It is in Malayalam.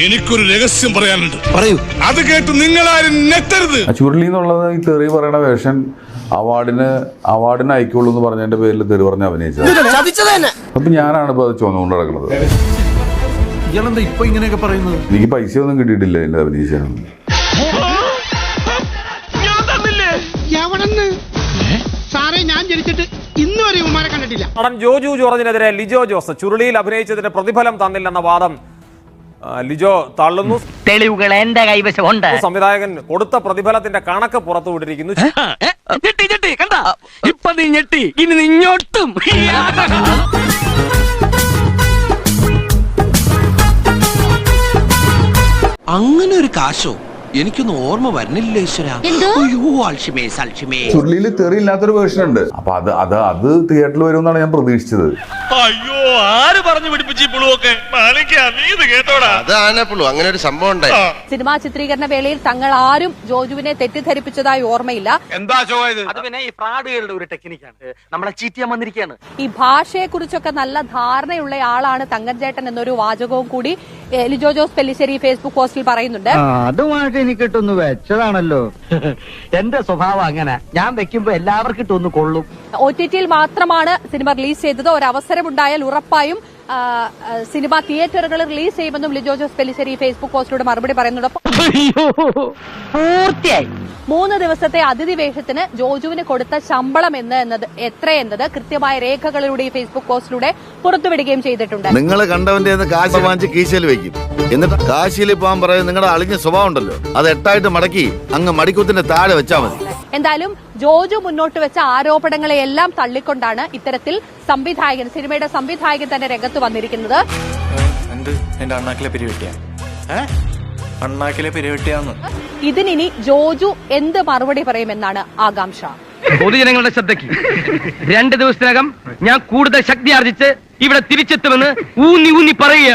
എനിക്കൊരു രഹസ്യം പറയാനുണ്ട്. പറയൂ. അത് കേട്ട് നിങ്ങളാരും നെറ്റരുത് നെത്തരുത് ചുരുളി എന്നുള്ളത് ഈ തെറി പറയണ വേഷൻ അവാർഡിന് അവാർഡിന് അയക്കുള്ളൂ എന്ന് പറഞ്ഞതിന്റെ പേരിൽ തെറി പറഞ്ഞ് അഭിനയിച്ചത്. അപ്പൊ ഞാനാണ് ഇപ്പൊ അത് ചുമന്നുകൊണ്ട് നടക്കുന്നത് ഇയാളെന്താ ഇങ്ങനെയൊക്കെ പറയുന്നത്? എനിക്ക് പൈസ ഒന്നും കിട്ടിയിട്ടില്ല എന്റെ അഭിനയിച്ചാണ്. ഞാൻ ജനിച്ചിട്ട് ഇന്ന് വരെ ഉമ്മാരെ കണ്ടിട്ടില്ല. നടൻ ജോജു ജോർജിനെതിരെ ലിജോ ജോസ് ചുരുളിയിൽ അഭിനയിച്ചതിന്റെ പ്രതിഫലം തന്നില്ലെന്ന വാദം ലിജോ തള്ളുന്നു. തെളിവുകൾ എന്റെ കൈവശം ഉണ്ട് സംവിധായകൻ കൊടുത്ത പ്രതിഫലത്തിന്റെ കണക്ക് പുറത്തുവിട്ടിരിക്കുന്നു ഞെട്ടി ഞെട്ടി കണ്ട? ഇപ്പൊ നീ ഞെട്ടി ഇനി നിങ്ങോട്ടും അങ്ങനെ ഒരു കാശോ? എനിക്കൊന്നും ഓർമ്മ വരുന്നില്ല ഈശ്വര. അയ്യോ അൽഷിമേസ് അൽഷിമേ ചുരുളിയിൽ തെറി ഇല്ലാത്തൊരു വേർഷൻ ഉണ്ട്. അപ്പൊ അത് അത് അത് തിയേറ്ററിൽ വരുമെന്നാണ് ഞാൻ പ്രതീക്ഷിച്ചത്. അയ്യോ ആര് പറഞ്ഞു പിടിപ്പിച്ചു അങ്ങനെ ഒരു സംഭവം സിനിമാ ചിത്രീകരണ വേളയിൽ തങ്ങൾ ആരും ജോജുവിനെ തെറ്റിദ്ധരിപ്പിച്ചതായി ഓർമ്മയില്ല. എന്താ അത് പിന്നെ ഈ ഫ്രാഡുകളുടെ ഒരു ടെക്നിക്കാണ് നമ്മളെ ചീറ്റിയാൻ വന്നിരിക്കുകയാണ്. ഈ ഭാഷയെക്കുറിച്ചൊക്കെ നല്ല ധാരണയുള്ള ആളാണ് തങ്കഞ്ചേട്ടൻ എന്നൊരു വാചകവും കൂടി ലിജോ ജോസ് പെല്ലിശ്ശേരി ഫേസ്ബുക്ക് പോസ്റ്റിൽ പറയുന്നുണ്ട്. അതുമായിട്ട് എനിക്ക് ഇട്ടൊന്ന് വെച്ചതാണല്ലോ. എന്റെ സ്വഭാവം അങ്ങനെ. ഞാൻ വെക്കുമ്പോ എല്ലാവർക്കും ഇട്ടൊന്ന് കൊള്ളും. ഒ ടി ടിയിൽ മാത്രമാണ് സിനിമ റിലീസ് ചെയ്തത്. ഒരു അവസരമുണ്ടായാൽ ഉറപ്പായും ആ, ആ, സിനിമ തിയേറ്ററുകൾ റിലീസ് ചെയ്യുമെന്നും ലിജോ ജോസ് പെല്ലിശ്ശേരി ഫേസ്ബുക്ക് പോസ്റ്റിലൂടെ മറുപടി പറയുന്നുണ്ട്. മൂന്ന് ദിവസത്തെ അതിഥി വേഷത്തിന് ജോജുവിന് കൊടുത്ത ശമ്പളം എന്ന് എന്നത് എത്രയെന്നത് കൃത്യമായ രേഖകളിലൂടെ ഈ ഫേസ്ബുക്ക് പോസ്റ്റിലൂടെ പുറത്തുവിടുകയും ചെയ്തിട്ടുണ്ട്. നിങ്ങൾ കണ്ടവന്റെ കാശ് വാങ്ങിച്ച് കീശയിൽ വെക്കും. എന്നിട്ട് കാശിയിൽ പോകാൻ പറയുന്നത് നിങ്ങളുടെ അളിഞ്ഞ സ്വഭാവം ഉണ്ടല്ലോ. അത് എട്ടായിട്ട് മടക്കി അങ്ങ് മടിക്കുത്തിന്റെ താഴെ വെച്ചാൽ മതി. എന്തായാലും ജോജു മുന്നോട്ട് വെച്ച ആരോപണങ്ങളെയെല്ലാം തള്ളിക്കൊണ്ടാണ് ഇത്തരത്തിൽ സംവിധായകൻ സിനിമയുടെ സംവിധായകൻ തന്നെ രംഗത്ത് വന്നിരിക്കുന്നത്. എന്റെ അണ്ണാക്കിലെ പിരിവെട്ടിയാ അണ്ണാക്കിലെ പിരിവെട്ടിയാന്ന് ഇതിനി ജോജു എന്ത് മറുപടി പറയുമെന്നാണ് ആകാംക്ഷ. പൊതുജനങ്ങളുടെ ശ്രദ്ധയ്ക്ക്. രണ്ട് ദിവസത്തിനകം ഞാൻ കൂടുതൽ ശക്തി ആർജിച്ച് ഇവിടെ തിരിച്ചെത്തുമെന്ന് ഊന്നി ഊന്നി പറയുക